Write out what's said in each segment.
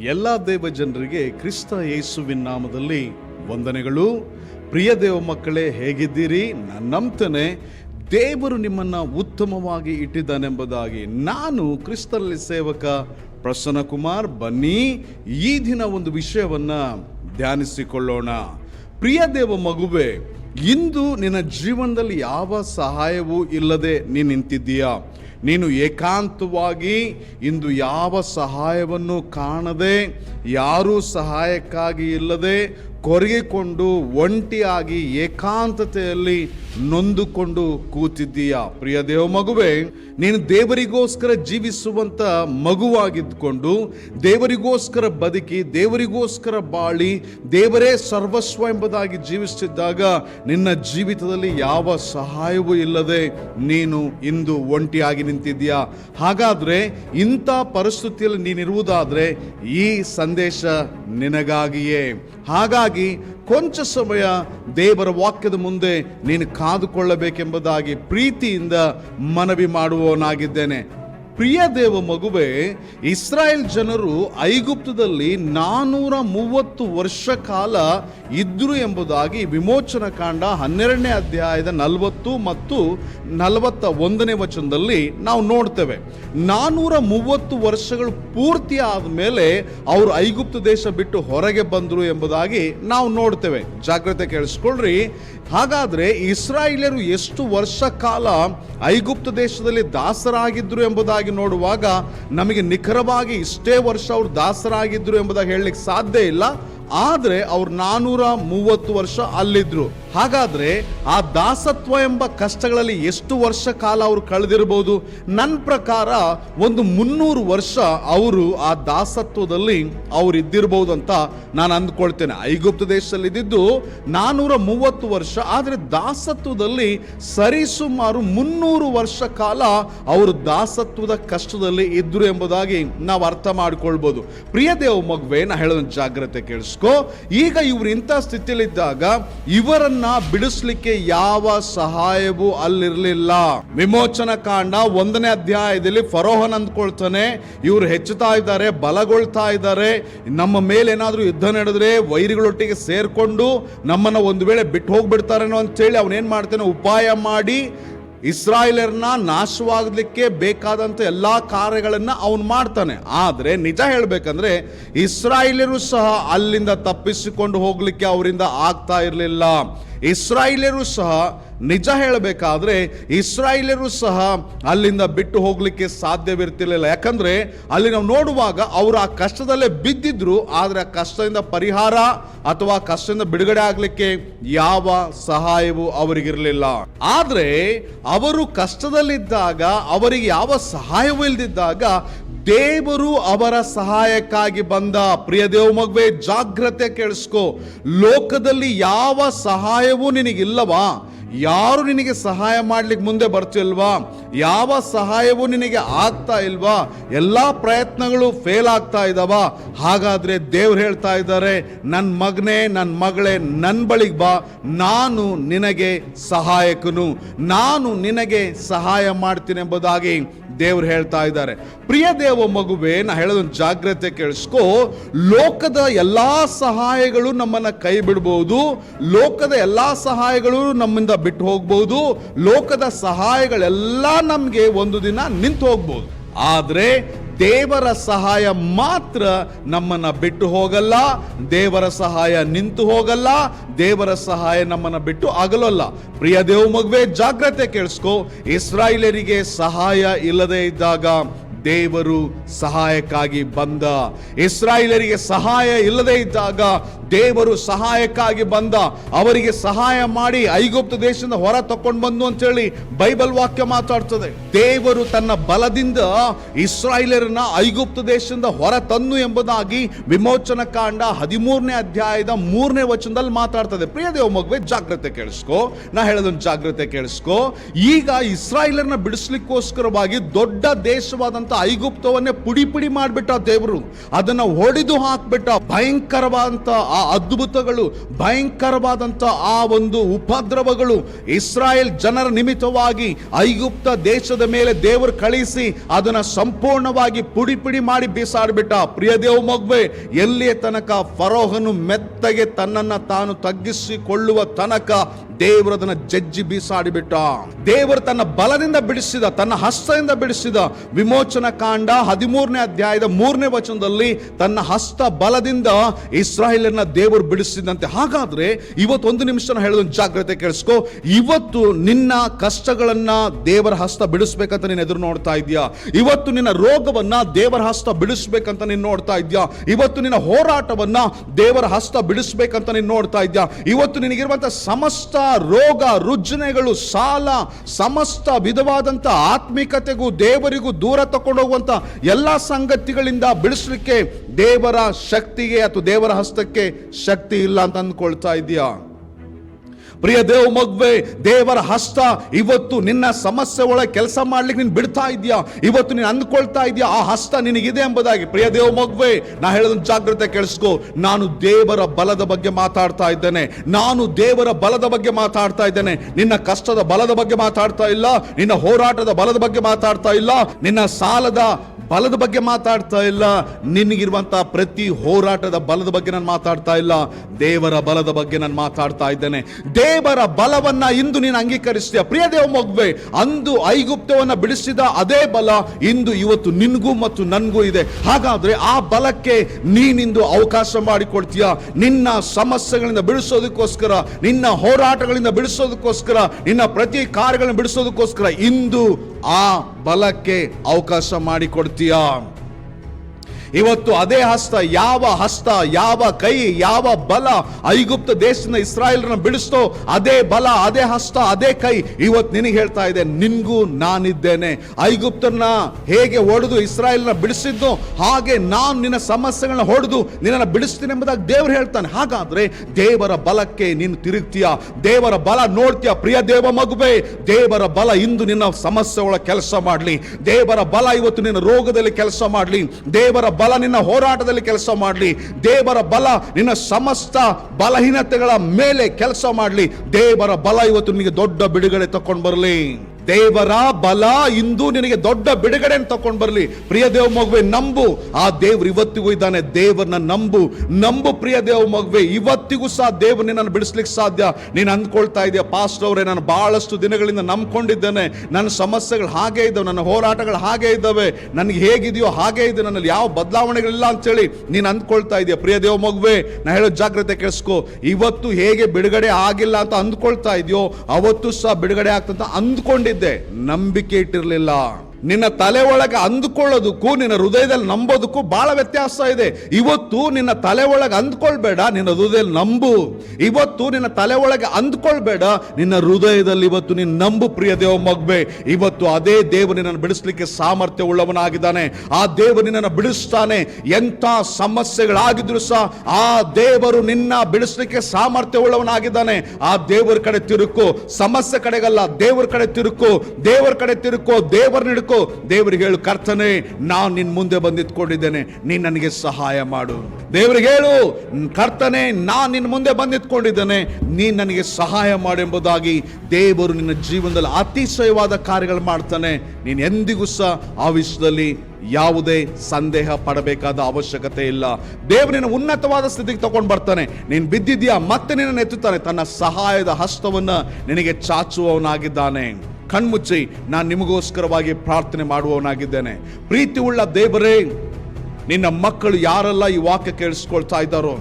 ಎಲ್ಲ ದೇವ ಜನರಿಗೆ ಕ್ರಿಸ್ತ ಯೇಸುವಿನ ನಾಮದಲ್ಲಿ ವಂದನೆಗಳು. ಪ್ರಿಯ ದೇವ ಮಕ್ಕಳೇ, ಹೇಗಿದ್ದೀರಿ? ನಾನು ನಂಬ್ತೇನೆ. ದೇವರು ನಿಮ್ಮನ್ನು ಉತ್ತಮವಾಗಿ ಇಟ್ಟಿದ್ದಾನೆಂಬುದಾಗಿ ನಾನು ಕ್ರಿಸ್ತನಲ್ಲಿ ಸೇವಕ ಪ್ರಸನ್ನ ಕುಮಾರ್ ಬನ್ನಿ. ಈ ದಿನ ಒಂದು ವಿಷಯವನ್ನು ಧ್ಯಾನಿಸಿಕೊಳ್ಳೋಣ. ಪ್ರಿಯ ದೇವ ಮಗುವೆ, ಇಂದು ನಿನ್ನ ಜೀವನದಲ್ಲಿ ಯಾವ ಸಹಾಯವೂ ಇಲ್ಲದೆ ನೀನು ನಿಂತಿದ್ದೀಯಾ? ನೀನು ಏಕಾಂತವಾಗಿ ಇಂದು ಯಾವ ಸಹಾಯವನ್ನು ಕಾಣದೆ ಯಾರೂ ಸಹಾಯಕ್ಕಾಗಿ ಇಲ್ಲದೆ ಕೊರಗಿಕೊಂಡು ಒಂಟಿಯಾಗಿ ಏಕಾಂತತೆಯಲ್ಲಿ ನೊಂದುಕೊಂಡು ಕೂತಿದ್ದೀಯ? ಪ್ರಿಯ ದೇವ ಮಗುವೆ, ನೀನು ದೇವರಿಗೋಸ್ಕರ ಜೀವಿಸುವಂತ ಮಗುವಾಗಿದ್ದುಕೊಂಡು, ದೇವರಿಗೋಸ್ಕರ ಬದುಕಿ, ದೇವರಿಗೋಸ್ಕರ ಬಾಳಿ, ದೇವರೇ ಸರ್ವಸ್ವ ಎಂಬುದಾಗಿ ಜೀವಿಸುತ್ತಿದ್ದಾಗ ನಿನ್ನ ಜೀವಿತದಲ್ಲಿ ಯಾವ ಸಹಾಯವೂ ಇಲ್ಲದೆ ನೀನು ಇಂದು ಒಂಟಿಯಾಗಿ ನಿಂತಿದ್ದೀಯಾ? ಹಾಗಾದ್ರೆ ಇಂಥ ಪರಿಸ್ಥಿತಿಯಲ್ಲಿ ನೀನಿರುವುದಾದ್ರೆ ಈ ಸಂದೇಶ ನಿನಗಾಗಿಯೇ. ಹಾಗಾಗಿ ಕೊಂಚ ಸಮಯ ದೇವರ ವಾಕ್ಯದ ಮುಂದೆ ನೀನು ಕಾದುಕೊಳ್ಳಬೇಕೆಂಬುದಾಗಿ ಪ್ರೀತಿಯಿಂದ ಮನವಿ ಮಾಡುವವನಾಗಿದ್ದೇನೆ. ಪ್ರಿಯ ದೇವ ಮಗುವೆ, ಇಸ್ರಾಯೇಲ್ ಜನರು ಐಗುಪ್ತದಲ್ಲಿ ನಾನೂರ ಮೂವತ್ತು ವರ್ಷ ಕಾಲ ಇದ್ರು ಎಂಬುದಾಗಿ ವಿಮೋಚನ ಕಾಂಡ ಹನ್ನೆರಡನೇ ಅಧ್ಯಾಯದ ನಲವತ್ತು ಮತ್ತು ನಲವತ್ತ ಒಂದನೇ ವಚನದಲ್ಲಿ ನಾವು ನೋಡ್ತೇವೆ. ನಾನೂರ ಮೂವತ್ತು ವರ್ಷಗಳು ಪೂರ್ತಿ ಆದಮೇಲೆ ಅವರು ಐಗುಪ್ತ ದೇಶ ಬಿಟ್ಟು ಹೊರಗೆ ಬಂದರು ಎಂಬುದಾಗಿ ನಾವು ನೋಡ್ತೇವೆ. ಜಾಗ್ರತೆ ಕೇಳಿಸ್ಕೊಳ್ರಿ. ಹಾಗಾದ್ರೆ ಇಸ್ರಾಯೇಲರು ಎಷ್ಟು ವರ್ಷ ಕಾಲ ಐಗುಪ್ತ ದೇಶದಲ್ಲಿ ದಾಸರಾಗಿದ್ದರು ಎಂಬುದಾಗಿ ನೋಡುವಾಗ ನಮಗೆ ನಿಖರವಾಗಿ ಇಷ್ಟೇ ವರ್ಷ ಅವರು ದಾಸರಾಗಿದ್ದರು ಎಂಬುದಾಗಿ ಹೇಳಲಿಕ್ಕೆ ಸಾಧ್ಯ ಇಲ್ಲ. ಆದರೆ ಅವ್ರು ನಾನ್ನೂರ ಮೂವತ್ತು ವರ್ಷ ಅಲ್ಲಿದ್ರು. ಹಾಗಾದ್ರೆ ಆ ದಾಸತ್ವ ಎಂಬ ಕಷ್ಟಗಳಲ್ಲಿ ಎಷ್ಟು ವರ್ಷ ಕಾಲ ಅವರು ಕಳೆದಿರಬಹುದು ನನ್ನ ಪ್ರಕಾರ ಒಂದು ಮುನ್ನೂರು ವರ್ಷ ಅವರು ಆ ದಾಸತ್ವದಲ್ಲಿ ಅವರು ಇದ್ದಿರಬಹುದು ಅಂತ ನಾನು ಅಂದ್ಕೊಳ್ತೇನೆ. ಐಗುಪ್ತ ದೇಶದಲ್ಲಿ ಇದ್ದಿದ್ದು ನಾನ್ನೂರ ಮೂವತ್ತು ವರ್ಷ, ಆದರೆ ದಾಸತ್ವದಲ್ಲಿ ಸರಿಸುಮಾರು ಮುನ್ನೂರು ವರ್ಷ ಕಾಲ ಅವರು ದಾಸತ್ವದ ಕಷ್ಟದಲ್ಲಿ ಇದ್ದರು ಎಂಬುದಾಗಿ ನಾವು ಅರ್ಥ ಮಾಡಿಕೊಳ್ಬೋದು. ಪ್ರಿಯ ದೇವ ಮಗುವೆ, ನಾ ಹೇಳೋದನ್ನು ಜಾಗ್ರತೆ ಕೇಳಿಸ್ಕೊ. ಈಗ ಇವರು ಇಂಥ ಸ್ಥಿತಿಯಲ್ಲಿದ್ದಾಗ ಇವರನ್ನ ಬಿಡಿಸ್ಲಿಕ್ಕೆ ಯಾವ ಸಹಾಯವೂ ಅಲ್ಲಿರಲಿಲ್ಲ. ವಿಮೋಚನ ಕಾಂಡ ಒಂದನೇ ಅಧ್ಯಾಯದಲ್ಲಿ ಫರೋಹನ್ ಅಂದ್ಕೊಳ್ತಾನೆ, ಇವ್ರು ಹೆಚ್ಚುತ್ತಾ ಇದ್ದಾರೆ, ಬಲಗೊಳ್ತಾ ಇದ್ದಾರೆ, ನಮ್ಮ ಮೇಲೆ ಏನಾದರೂ ಯುದ್ಧ ನಡೆದ್ರೆ ವೈರಿಗಳೊಟ್ಟಿಗೆ ಸೇರಿಕೊಂಡು ನಮ್ಮನ್ನ ಒಂದು ವೇಳೆ ಬಿಟ್ಟು ಹೋಗ್ಬಿಡ್ತಾರೇನೋ ಅಂತೇಳಿ ಅವನೇನು ಮಾಡ್ತಾನೆ, ಉಪಾಯ ಮಾಡಿ ಇಸ್ರಾಯೇಲರ್ನ ನಾಶವಾಗಲಿಕ್ಕೆ ಬೇಕಾದಂಥ ಎಲ್ಲ ಕಾರ್ಯಗಳನ್ನು ಅವನು ಮಾಡ್ತಾನೆ. ಆದರೆ ನಿಜ ಹೇಳಬೇಕಂದ್ರೆ ಇಸ್ರಾಯೇಲರು ಸಹ ಅಲ್ಲಿಂದ ತಪ್ಪಿಸಿಕೊಂಡು ಹೋಗಲಿಕ್ಕೆ ಅವರಿಂದ ಆಗ್ತಾ ಇರಲಿಲ್ಲ. ಇಸ್ರಾಯೇಲರು ಸಹ ನಿಜ ಹೇಳಬೇಕಾದ್ರೆ ಇಸ್ರಾಯೇಲರು ಸಹ ಅಲ್ಲಿಂದ ಬಿಟ್ಟು ಹೋಗಲಿಕ್ಕೆ ಸಾಧ್ಯವಿರ್ತಿರ್ಲಿಲ್ಲ. ಯಾಕಂದ್ರೆ ಅಲ್ಲಿ ನಾವು ನೋಡುವಾಗ ಅವರು ಆ ಕಷ್ಟದಲ್ಲೇ ಬಿದ್ದಿದ್ರು, ಆದರೆ ಆ ಕಷ್ಟದಿಂದ ಪರಿಹಾರ ಅಥವಾ ಕಷ್ಟದಿಂದ ಬಿಡುಗಡೆ ಆಗಲಿಕ್ಕೆ ಯಾವ ಸಹಾಯವೂ ಅವರಿಗಿರಲಿಲ್ಲ. ಆದರೆ ಅವರು ಕಷ್ಟದಲ್ಲಿದ್ದಾಗ, ಅವರಿಗೆ ಯಾವ ಸಹಾಯವೂ ಇಲ್ದಿದ್ದಾಗ ದೇವರು ಅವರ ಸಹಾಯಕ್ಕಾಗಿ ಬಂದ. ಪ್ರಿಯ ದೇವ ಮಗುವೆ, ಜಾಗ್ರತೆ ಕೇಳಿಸ್ಕೋ. ಲೋಕದಲ್ಲಿ ಯಾವ ಸಹಾಯವೂ ನಿನಗಿಲ್ಲವಾ? ಯಾರು ನಿನಗೆ ಸಹಾಯ ಮಾಡ್ಲಿಕ್ಕೆ ಮುಂದೆ ಬರ್ತಿಲ್ವಾ? ಯಾವ ಸಹಾಯವೂ ನಿನಗೆ ಆಗ್ತಾ ಇಲ್ವಾ? ಎಲ್ಲ ಪ್ರಯತ್ನಗಳು ಫೇಲ್ ಆಗ್ತಾ ಇದ್ದಾವ ಹಾಗಾದ್ರೆ ದೇವ್ರು ಹೇಳ್ತಾ ಇದ್ದಾರೆ ನನ್ನ ಮಗನೇ ನನ್ನ ಮಗಳೇ ನನ್ನ ಬಳಿಗೆ ಬಾ. ನಾನು ನಿನಗೆ ಸಹಾಯಕನು. ನಾನು ನಿನಗೆ ಸಹಾಯ ಮಾಡ್ತೀನಿ ಎಂಬುದಾಗಿ ದೇವ್ರು ಹೇಳ್ತಾ ಇದ್ದಾರೆ. ಪ್ರಿಯ ದೇವ ಮಗುವೆ, ನಾ ಹೇಳೋದೊಂದು ಜಾಗ್ರತೆ ಕೇಳಿಸ್ಕೋ. ಲೋಕದ ಎಲ್ಲ ಸಹಾಯಗಳು ನಮ್ಮನ್ನ ಕೈ ಬಿಡ್ಬೋದು. ಲೋಕದ ಎಲ್ಲ ಸಹಾಯಗಳು ನಮ್ಮಿಂದ ಬಿಟ್ಟು ಹೋಗ್ಬಹುದು ಲೋಕದ ಸಹಾಯಗಳೆಲ್ಲ ನಮಗೆ ಒಂದು ದಿನ ನಿಂತು ಹೋಗ್ಬೋದು. ಆದ್ರೆ ದೇವರ ಸಹಾಯ ಮಾತ್ರ ನಮ್ಮನ್ನು ಬಿಟ್ಟು ಹೋಗಲ್ಲ, ದೇವರ ಸಹಾಯ ನಿಂತು ಹೋಗಲ್ಲ, ದೇವರ ಸಹಾಯ ನಮ್ಮನ್ನು ಬಿಟ್ಟು ಆಗಲಲ್ಲ ಪ್ರಿಯ ದೇವ ಮಗುವೆ, ಜಾಗ್ರತೆ ಕೇಳಿಸ್ಕೋ. ಇಸ್ರಾಯೇಲರಿಗೆ ಸಹಾಯ ಇಲ್ಲದೆ ಇದ್ದಾಗ ದೇವರು ಸಹಾಯಕ್ಕಾಗಿ ಬಂದ. ಇಸ್ರಾಯೇಲರಿಗೆ ಸಹಾಯ ಇಲ್ಲದೆ ಇದ್ದಾಗ ದೇವರು ಸಹಾಯಕ್ಕಾಗಿ ಬಂದ. ಅವರಿಗೆ ಸಹಾಯ ಮಾಡಿ ಐಗುಪ್ತ ದೇಶದಿಂದ ಹೊರ ತಕೊಂಡು ಬಂದು ಅಂತೇಳಿ ಬೈಬಲ್ ವಾಕ್ಯ ಮಾತಾಡ್ತದೆ. ದೇವರು ತನ್ನ ಬಲದಿಂದ ಇಸ್ರಾಯೇಲರನ್ನ ಐಗುಪ್ತ ದೇಶದಿಂದ ಹೊರ ತನ್ನು ಎಂಬುದಾಗಿ ವಿಮೋಚನ ಕಾಂಡ ಹದಿಮೂರನೇ ಅಧ್ಯಾಯದ ಮೂರನೇ ವಚನದಲ್ಲಿ ಮಾತಾಡ್ತದೆ. ಪ್ರಿಯ ದೇವ ಮಗುವೆ, ಜಾಗ್ರತೆ ಕೇಳಿಸ್ಕೋ. ನಾ ಹೇಳೋದೊಂದು ಜಾಗ್ರತೆ ಕೇಳಿಸ್ಕೋ. ಈಗ ಇಸ್ರಾಯೇಲರನ್ನ ಬಿಡಿಸ್ಲಿಕ್ಕೋಸ್ಕರವಾಗಿ ದೊಡ್ಡ ದೇಶವಾದಂತ ಐಗುಪ್ತವನ್ನೇ ಪುಡಿ ಪುಡಿ ಮಾಡಿಬಿಟ್ಟ ದೇವರು. ಅದನ್ನ ಹೊಡೆದು ಹಾಕ್ಬಿಟ್ಟ ಭಯಂಕರವಾದಂತ ಆ ಅದ್ಭುತಗಳು, ಭಯಂಕರವಾದಂತ ಆ ಒಂದು ಉಪದ್ರವಗಳು ಇಸ್ರಾಯೇಲ್ ಜನರ ನಿಮಿತ್ತವಾಗಿ ಐಗುಪ್ತ ದೇಶದ ಮೇಲೆ ದೇವರು ಕಳಿಸಿ ಅದನ್ನ ಸಂಪೂರ್ಣವಾಗಿ ಪುಡಿ ಪುಡಿ ಮಾಡಿ ಬೀಸಾಡ್ಬಿಟ್ಟ. ಪ್ರಿಯ ದೇವ ಮಗುವೆ, ಎಲ್ಲಿಯ ತನಕ ಫರೋಹನು ಮೆತ್ತಗೆ ತನ್ನನ್ನ ತಾನು ತಗ್ಗಿಸಿಕೊಳ್ಳುವ ತನಕ ದೇವರು ಅದನ್ನ ಜಜ್ಜಿ ಬೀಸಾಡಿಬಿಟ್ಟ. ದೇವರು ತನ್ನ ಬಲದಿಂದ ಬಿಡಿಸಿದ, ತನ್ನ ಹಸ್ತದಿಂದ ಬಿಡಿಸಿದ ವಿಮೋಚನ ಕಾಂಡ ಹದಿಮೂರನೇ ಅಧ್ಯಾಯದ ಮೂರನೇ ವಚನದಲ್ಲಿ ತನ್ನ ಹಸ್ತ ಬಲದಿಂದ ಇಸ್ರಾಯೇಲನ್ನ ದೇವರು ಬಿಡಿಸಿದಂತೆ. ಹಾಗಾದ್ರೆ ಇವತ್ತು ಒಂದು ನಿಮಿಷ ಹೇಳೋದು ಜಾಗ್ರತೆ ಕೇಳಿಸ್ಕೋ. ಇವತ್ತು ನಿನ್ನ ಕಷ್ಟಗಳನ್ನ ದೇವರ ಹಸ್ತ ಬಿಡಿಸ್ಬೇಕಂತ ನೀನು ಎದುರು ನೋಡ್ತಾ ಇದೀಯಾ ಇವತ್ತು ನಿನ್ನ ರೋಗವನ್ನ ದೇವರ ಹಸ್ತ ಬಿಡಿಸ್ಬೇಕಂತ ನೀನು ನೋಡ್ತಾ ಇದ್ಯಾ ಇವತ್ತು ನಿನ್ನ ಹೋರಾಟವನ್ನ ದೇವರ ಹಸ್ತ ಬಿಡಿಸ್ಬೇಕಂತ ನೀನು ನೋಡ್ತಾ ಇದ್ಯಾ ಇವತ್ತು ನಿನಗಿರುವಂತ ಸಮಸ್ತ ರೋಗ ರುಜ್ಜನೆಗಳು ಸಾಲ, ಸಮಸ್ತ ವಿಧವಾದಂತ ಆತ್ಮಿಕತೆಗೂ ದೇವರಿಗೂ ದೂರ ತಗೊಂಡೋಗುವಂತ ಎಲ್ಲಾ ಸಂಗತಿಗಳಿಂದ ಬಿಡಿಸ್ಲಿಕ್ಕೆ ದೇವರ ಶಕ್ತಿಗೆ ಅಥವಾ ದೇವರ ಹಸ್ತಕ್ಕೆ ಶಕ್ತಿ ಇಲ್ಲ ಅಂತ ಅಂದ್ಕೊಳ್ತಾ ಇದೀಯಾ ಪ್ರಿಯ ದೇವ ಮಗ್ವೆ, ದೇವರ ಹಸ್ತ, ಇವತ್ತು ನಿನ್ನ ಸಮಸ್ಯೆ ಒಳಗೆ ಕೆಲಸ ಮಾಡ್ಲಿಕ್ಕೆ ನೀನು ಬಿಡ್ತಾ ಇದೆಯಾ ಇವತ್ತು ನೀನು ಅಂದ್ಕೊಳ್ತಾ ಇದೆಯಾ ಆ ಹಸ್ತ ನಿನಗಿದೆ ಎಂಬುದಾಗಿ? ಪ್ರಿಯ ದೇವ ಮಗ್ವೆ, ನಾ ಹೇಳಿದ ಜಾಗ್ರತೆ ಕೇಳಿಸ್ಕೋ. ನಾನು ದೇವರ ಬಲದ ಬಗ್ಗೆ ಮಾತಾಡ್ತಾ ಇದ್ದೇನೆ. ನಾನು ದೇವರ ಬಲದ ಬಗ್ಗೆ ಮಾತಾಡ್ತಾ ಇದ್ದೇನೆ. ನಿನ್ನ ಕಷ್ಟದ ಬಲದ ಬಗ್ಗೆ ಮಾತಾಡ್ತಾ ಇಲ್ಲ. ನಿನ್ನ ಹೋರಾಟದ ಬಲದ ಬಗ್ಗೆ ಮಾತಾಡ್ತಾ ಇಲ್ಲ. ನಿನ್ನ ಸಾಲದ ಬಲದ ಬಗ್ಗೆ ಮಾತಾಡ್ತಾ ಇಲ್ಲ. ನಿನಗಿರುವಂತಹ ಪ್ರತಿ ಹೋರಾಟದ ಬಲದ ಬಗ್ಗೆ ನಾನು ಮಾತಾಡ್ತಾ ಇಲ್ಲ. ದೇವರ ಬಲದ ಬಗ್ಗೆ ನಾನು ಮಾತಾಡ್ತಾ ಇದ್ದೇನೆ. ದೇವರ ಬಲವನ್ನ ಇಂದು ನೀನು ಅಂಗೀಕರಿಸ್ತೀಯ. ಪ್ರಿಯ ದೇವ ಮಗುವೆ, ಅಂದು ಐಗುಪ್ತವನ್ನ ಬಿಡಿಸಿದ ಅದೇ ಬಲ ಇಂದು ಇವತ್ತು ನಿನ್ಗೂ ಮತ್ತು ನನ್ಗೂ ಇದೆ. ಹಾಗಾದ್ರೆ ಆ ಬಲಕ್ಕೆ ನೀನಿಂದು ಅವಕಾಶ ಮಾಡಿಕೊಡ್ತೀಯ. ನಿನ್ನ ಸಮಸ್ಯೆಗಳಿಂದ ಬಿಡಿಸೋದಕ್ಕೋಸ್ಕರ, ನಿನ್ನ ಹೋರಾಟಗಳಿಂದ ಬಿಡಿಸೋದಕ್ಕೋಸ್ಕರ, ನಿನ್ನ ಪ್ರತಿ ಕಾರ್ಯಗಳನ್ನು ಬಿಡಿಸೋದಕ್ಕೋಸ್ಕರ ಇಂದು ಆ ಬಲಕ್ಕೆ ಅವಕಾಶ ಮಾಡಿಕೊಡ್ತೀಯಾ. ಇವತ್ತು ಅದೇ ಹಸ್ತ, ಯಾವ ಹಸ್ತ, ಯಾವ ಕೈ, ಯಾವ ಬಲ ಐಗುಪ್ತ ದೇಶದ ಇಸ್ರಾಯೇಲ್ರನ್ನ ಬಿಡಿಸ್ತೋ ಅದೇ ಬಲ, ಅದೇ ಹಸ್ತ, ಅದೇ ಕೈ ಇವತ್ತು ನಿನಗೆ ಹೇಳ್ತಾ ಇದೆ, ನಿನ್ಗೂ ನಾನಿದ್ದೇನೆ. ಐಗುಪ್ತನ ಹೇಗೆ ಹೊಡೆದು ಇಸ್ರಾಯೇಲ್ನ ಬಿಡಿಸಿದ್ದು ಹಾಗೆ ನಾನು ನಿನ್ನ ಸಮಸ್ಯೆಗಳನ್ನ ಹೊಡೆದು ನಿನ್ನನ್ನು ಬಿಡಿಸ್ತೀನಿ ಎಂಬುದಾಗಿ ದೇವರು ಹೇಳ್ತಾನೆ. ಹಾಗಾದ್ರೆ ದೇವರ ಬಲಕ್ಕೆ ನೀನು ತಿರುಗ್ತೀಯ? ದೇವರ ಬಲ ನೋಡ್ತೀಯ? ಪ್ರಿಯ ದೇವ ಮಗುವೆ, ದೇವರ ಬಲ ಇಂದು ನಿನ್ನ ಸಮಸ್ಯೆ ಕೆಲಸ ಮಾಡಲಿ. ದೇವರ ಬಲ ಇವತ್ತು ನಿನ್ನ ರೋಗದಲ್ಲಿ ಕೆಲಸ ಮಾಡಲಿ. ದೇವರ ಬಲ ನಿನ್ನ ಹೋರಾಟದಲ್ಲಿ ಕೆಲಸ ಮಾಡಲಿ. ದೇವರ ಬಲ ನಿನ್ನ ಸಮಸ್ತ ಬಲಹೀನತೆಗಳ ಮೇಲೆ ಕೆಲಸ ಮಾಡಲಿ. ದೇವರ ಬಲ ಇವತ್ತು ನಿನಗೆ ದೊಡ್ಡ ಬಿಡುಗಡೆ ತಕೊಂಡು ಬರಲಿ. ದೇವರ ಬಲ ಇಂದು ನಿನಗೆ ದೊಡ್ಡ ಬಿಡುಗಡೆ ತಕೊಂಡು ಬರಲಿ. ಪ್ರಿಯ ದೇವ ಮಗುವೆ, ನಂಬು. ಆ ದೇವ್ರು ಇವತ್ತಿಗೂ ಇದ್ದಾನೆ. ದೇವರನ್ನ ನಂಬು. ನಂಬು ಪ್ರಿಯ ದೇವ ಮಗುವೆ, ಇವತ್ತಿಗೂ ಸಹ ದೇವ್ರು ನಿನ್ನನ್ನು ಬಿಡಿಸ್ಲಿಕ್ಕೆ ಸಾಧ್ಯ. ನೀನು ಅಂದ್ಕೊಳ್ತಾ ಇದೆಯಾ ಪಾಸ್ಟ್ ಅವರೇ, ನಾನು ಬಹಳಷ್ಟು ದಿನಗಳಿಂದ ನಂಬ್ಕೊಂಡಿದ್ದೇನೆ. ನನ್ನ ಸಮಸ್ಯೆಗಳು ಹಾಗೆ ಇದ್ದಾವೆ, ನನ್ನ ಹೋರಾಟಗಳು ಹಾಗೆ ಇದ್ದಾವೆ. ನನಗೆ ಹೇಗಿದೆಯೋ ಹಾಗೆ ಇದೆ. ನನ್ನಲ್ಲಿ ಯಾವ ಬದಲಾವಣೆಗಳಿಲ್ಲ ಅಂತೇಳಿ ನೀನು ಅಂದ್ಕೊಳ್ತಾ ಇದೆಯಾ. ಪ್ರಿಯ ದೇವ ಮಗುವೆ, ನಾ ಹೇಳೋ ಜಾಗ್ರತೆ ಕೇಳಿಸ್ಕೋ. ಇವತ್ತು ಹೇಗೆ ಬಿಡುಗಡೆ ಆಗಿಲ್ಲ ಅಂತ ಅಂದ್ಕೊಳ್ತಾ ಇದೆಯೋ, ಅವತ್ತು ಸಹ ಬಿಡುಗಡೆ ಆಗ್ತಂತ ಅಂದ್ಕೊಂಡಿದ್ದೆ ನಂಬಿಕೆ ಇಟ್ಟಿರಲಿಲ್ಲ. ನಿನ್ನ ತಲೆ ಒಳಗೆ ಅಂದ್ಕೊಳ್ಳೋದಕ್ಕೂ, ನಿನ್ನ ಹೃದಯದಲ್ಲಿ ನಂಬೋದಕ್ಕೂ ಬಹಳ ವ್ಯತ್ಯಾಸ ಇದೆ. ಇವತ್ತು ನಿನ್ನ ತಲೆ ಒಳಗೆ ಅಂದ್ಕೊಳ್ಬೇಡ, ನಿನ್ನ ಹೃದಯದಲ್ಲಿ ನಂಬು. ಇವತ್ತು ನಿನ್ನ ತಲೆ ಒಳಗೆ ಅಂದ್ಕೊಳ್ಬೇಡ, ನಿನ್ನ ಹೃದಯದಲ್ಲಿ ಇವತ್ತು ನೀನು ನಂಬು, ಪ್ರಿಯ ದೇವ ಮಗ್ಬೆ ಇವತ್ತು ಅದೇ ದೇವರು ನಿನ್ನನ್ನು ಬಿಡಿಸ್ಲಿಕ್ಕೆ ಸಾಮರ್ಥ್ಯ ಉಳ್ಳವನಾಗಿದ್ದಾನೆ. ಆ ದೇವರು ನಿನ್ನನ್ನು ಬಿಡಿಸ್ತಾನೆ. ಎಂಥ ಸಮಸ್ಯೆಗಳಾಗಿದ್ರು ಸಹ ಆ ದೇವರು ನಿನ್ನ ಬಿಡಿಸ್ಲಿಕ್ಕೆ ಸಾಮರ್ಥ್ಯ ಉಳ್ಳವನಾಗಿದ್ದಾನೆ. ಆ ದೇವರ ಕಡೆ ತಿರುಕು. ಸಮಸ್ಯೆ ಕಡೆಗಲ್ಲ, ದೇವರ ಕಡೆ ತಿರುಕು. ದೇವರ ಕಡೆ ತಿರುಕು. ದೇವರ ಹಿಡ್ಕೋ ದೇವರಿಗೆ ಹೇಳು, ಕರ್ತನೆ, ನಾನು ನಿನ್ನ ಮುಂದೆ ಬಂದಿತ್ಕೊಂಡಿದ್ದೇನೆ ನೀ ನನಗೆ ಸಹಾಯ ಮಾಡು. ದೇವರಿಗೆ ಹೇಳು, ಕರ್ತನೆ, ನಾನು ನಿನ್ನ ಮುಂದೆ ಬಂದಿತ್ಕೊಂಡಿದ್ದೇನೆ ನೀ ನನಗೆ ಸಹಾಯ ಮಾಡು ಎಂಬುದಾಗಿ ದೇವರು ನಿನ್ನ ಜೀವನದಲ್ಲಿ ಅತಿಶಯವಾದ ಕಾರ್ಯಗಳು ಮಾಡ್ತಾನೆ. ನೀನು ಎಂದಿಗೂ ಸಹ ಆ ವಿಷಯದಲ್ಲಿ ಯಾವುದೇ ಸಂದೇಹ ಪಡಬೇಕಾದ ಅವಶ್ಯಕತೆ ಇಲ್ಲ. ದೇವರಿನ ಉನ್ನತವಾದ ಸ್ಥಿತಿಗೆ ತಗೊಂಡು ಬರ್ತಾನೆ. ನೀನು ಬಿದ್ದಿದ್ಯಾ, ಮತ್ತೆ ನಿನ್ನ ಎತ್ತುತ್ತಾನೆ. ತನ್ನ ಸಹಾಯದ ಹಸ್ತವನ್ನು ನಿನಗೆ ಚಾಚುವವನಾಗಿದ್ದಾನೆ. ಕಣ್ಮುಚ್ಚಿ, ನಾನು ನಿಮಗೋಸ್ಕರವಾಗಿ ಪ್ರಾರ್ಥನೆ ಮಾಡುವವನಾಗಿದ್ದೇನೆ. ಪ್ರೀತಿ ಉಳ್ಳ ದೇವರೇ, ನಿನ್ನ ಮಕ್ಕಳು ಯಾರೆಲ್ಲ ಈ ವಾಕ್ಯ ಕೇಳಿಸ್ಕೊಳ್ತಾ ಇದ್ದಾರೋ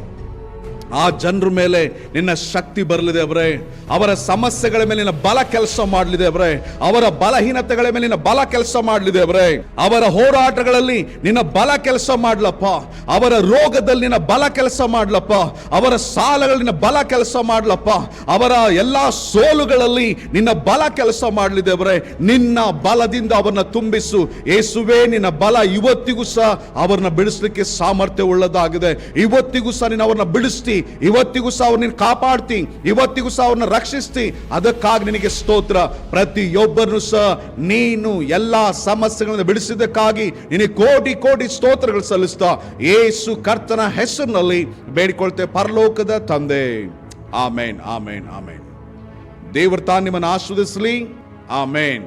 ಆ ಜನರ ಮೇಲೆ ನಿನ್ನ ಶಕ್ತಿ ಬರಲಿದೆ ಅವರೇ. ಅವರ ಸಮಸ್ಯೆಗಳ ಮೇಲೆ ನಿನ್ನ ಬಲ ಕೆಲಸ ಮಾಡಲಿದೆ ಅವರೇ. ಅವರ ಬಲಹೀನತೆಗಳ ಮೇಲೆ ನಿನ್ನ ಬಲ ಕೆಲಸ ಮಾಡಲಿದೆ ಅವರೇ. ಅವರ ಹೋರಾಟಗಳಲ್ಲಿ ನಿನ್ನ ಬಲ ಕೆಲಸ ಮಾಡ್ಲಪ್ಪ. ಅವರ ರೋಗದಲ್ಲಿ ನಿನ್ನ ಬಲ ಕೆಲಸ ಮಾಡ್ಲಪ್ಪ. ಅವರ ಸಾಲಗಳಲ್ಲಿ ನಿನ್ನ ಬಲ ಕೆಲಸ ಮಾಡ್ಲಪ್ಪ. ಅವರ ಎಲ್ಲಾ ಸೋಲುಗಳಲ್ಲಿ ನಿನ್ನ ಬಲ ಕೆಲಸ ಮಾಡಲಿದೆ ಅವರೇ. ನಿನ್ನ ಬಲದಿಂದ ಅವರನ್ನ ತುಂಬಿಸು. ಏಸುವೆ, ನಿನ್ನ ಬಲ ಇವತ್ತಿಗೂ ಸಹ ಅವರನ್ನ ಬಿಡಿಸ್ಲಿಕ್ಕೆ ಸಾಮರ್ಥ್ಯ ಉಳ್ಳದಾಗಿದೆ. ಇವತ್ತಿಗೂ ಸಹ ನೀನು ಅವರನ್ನ ಬಿಡಿಸ್ತಿ. ಇವತ್ತಿಗೂ ಸಹ ಅವ್ರನ್ನ ಕಾಪಾಡ್ತಿ, ಇವತ್ತಿಗೂ ಸಹ ಅವ್ರನ್ನ ರಕ್ಷಿಸ್ತಿ. ಅದಕ್ಕಾಗಿ ನಿನಗೆ ಸ್ತೋತ್ರ. ಪ್ರತಿಯೊಬ್ಬರನ್ನು ಸಹ ನೀನು ಎಲ್ಲಾ ಸಮಸ್ಯೆಗಳನ್ನು ಬಿಡಿಸಿದ್ದಕ್ಕಾಗಿ ನಿನಗೆ ಕೋಟಿ ಕೋಟಿ ಸ್ತೋತ್ರಗಳು ಸಲ್ಲಿಸ್ತಾ. ಏಸು ಕರ್ತನ ಹೆಸರಿನಲ್ಲಿ ಬೇಡಿಕೊಳ್ತೆ ಪರಲೋಕದ ತಂದೆ. ಆಮೇನ್ ಆಮೇನ್ ಆಮೇನ್. ದೇವರ ತಾನು ನಿಮ್ಮನ್ನು ಆಸ್ವಾದಿಸಲಿ ಆಮೇನ್.